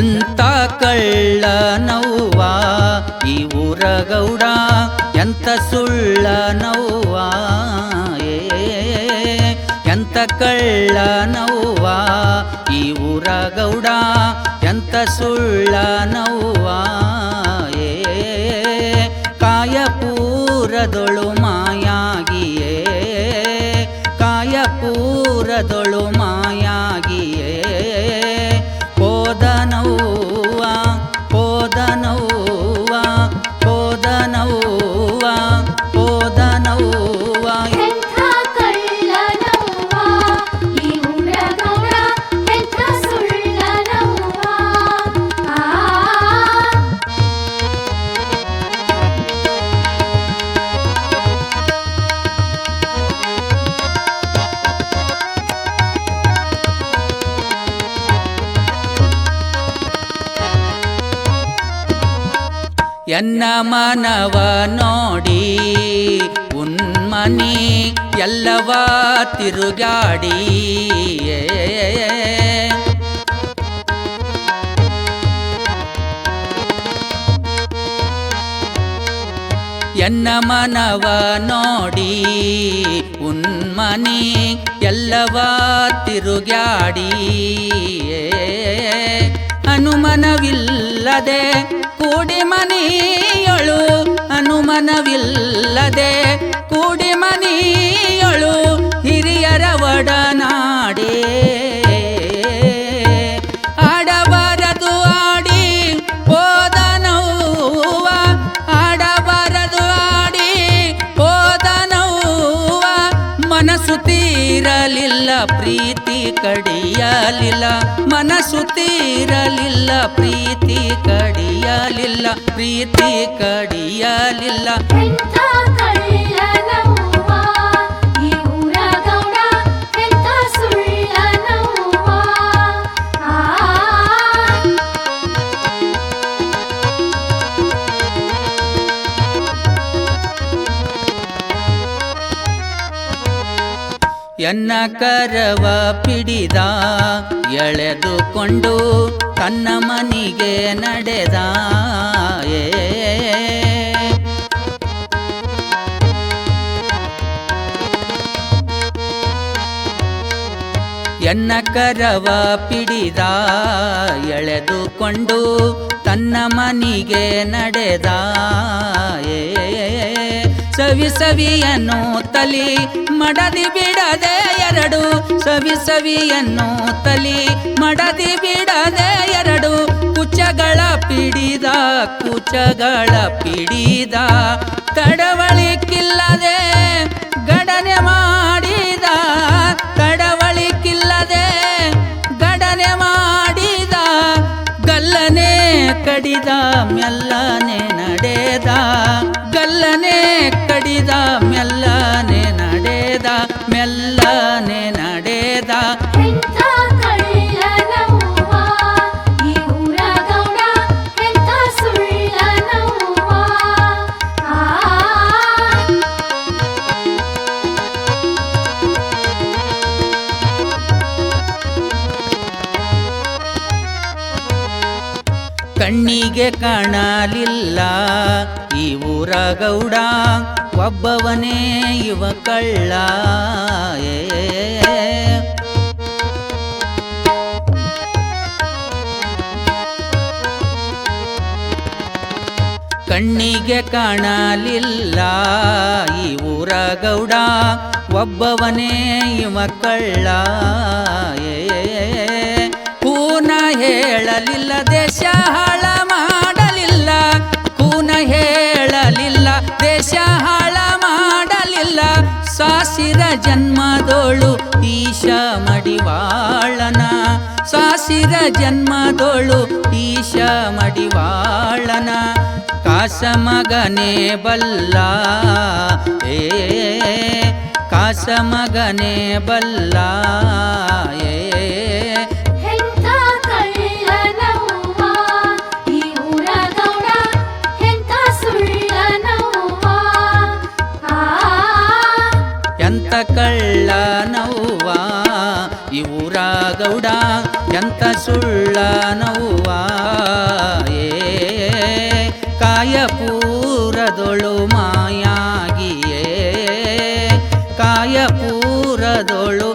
ಎಂತ ಕಳ್ಳ ನವ್ವ? ಈ ಊರ ಗೌಡ ಎಂತ ಸುಳ್ಳ ನೌವಾ ಏ, ಎಂತ ಕಳ್ಳ ನವ್ವ? ಈ ಊರ ಗೌಡ ಎಂತ ಸುಳ್ಳ ನವ್ವ? ಏ, ಕಾಯಪೂರದೊಳು ಎನ್ನ ಮನವ ನೋಡಿ ಉನ್ಮನಿ ಎಲ್ಲವ ತಿರುಗಾಡಿ ಎನ್ನ ಮನವ ನೋಡಿ ಉನ್ಮನಿ ಎಲ್ಲವ ತಿರುಗಾಡಿ ಅನುಮನವಿಲ್ಲದೆ ಕೂಡಿ ಮನೆಯಳು ಅನುಮನವಿಲ್ಲದೆ ಪ್ರೀತಿ ಕಡಿಯಲಿಲ್ಲ ಮನಸ್ಸು ತೀರಲಿಲ್ಲ ಪ್ರೀತಿ ಕಡಿಯಲಿಲ್ಲ ಪ್ರೀತಿ ಕಡಿಯಲಿಲ್ಲ. ಎನ್ನ ಕರವ ಪಿಡಿದ ಎಳೆದುಕೊಂಡು ತನ್ನ ಮನಿಗೆ ನಡೆದ. ಎನ್ನ ಕರವ ಪಿಡಿದ ಎಳೆದುಕೊಂಡು ತನ್ನ ಮನಿಗೆ ನಡೆದ. ಸವಿ ಸವಿಯನ್ನು ತಲಿ ಮಡದಿ ಬಿಡದೆ ಎರಡು. ಸವಿ ಸವಿಯನ್ನು ತಲಿ ಮಡದಿ ಬಿಡದೆ ಎರಡು. ಕುಚಗಳ ಪಿಡಿದ ಕುಚಗಳ ಪಿಡಿದ ತಡವಳಿಕ್ಕಿಲ್ಲದೆ ಗಡನೆ ಮಾಡಿದ ತಡವಳಿಕ್ಕಿಲ್ಲದೆ ಗಡನೆ ಮಾಡಿದ, ಗಲ್ಲನೆ ಕಡಿದ ಮೆಲ್ಲನೆ ಕಣ್ಣಿಗೆ ಕಾಣಲಿಲ್ಲ ಈ ಊರ ಗೌಡ ಒಬ್ಬವನೇ ಇವ ಕಳ್ಳ ಏ ಕಣ್ಣಿಗೆ ಕಾಣಲಿಲ್ಲ ಈ ಊರ ಗೌಡ ಒಬ್ಬವನೇ ಇವ ಕಳ್ಳ ಏ ಕೂನ ಹೇಳಲಿಲ್ಲ ದೇಶ ಹಾಳ ಮಾಡಲಿಲ್ಲ. ಕೂನ ಹೇಳಲಿಲ್ಲ, ದೇಶ ಹಾಳ ಮಾಡಲಿಲ್ಲ. ಸಾಸಿರ ಜನ್ಮದೋಳು ಈಶ ಮಡಿವಾಳನ ಸಾಸಿರ ಜನ್ಮದೋಳು ಈಶ ಮಡಿವಾಳನ ಕಾಸ ಮಗನೇ ಬಲ್ಲ, ಏ ಕಾಸ ಮಗನೇ ಬಲ್ಲ. ಎಂತ ಕಳ್ಳ ನೋವ ಇವರ ಗೌಡ ಎಂತ ಸುಳ್ಳ ನೋವ ಏ ಕಾಯಪೂರದೊಳು ಮಾಯಾಗಿಯೇ? ಕಾಯಪೂರದೊಳು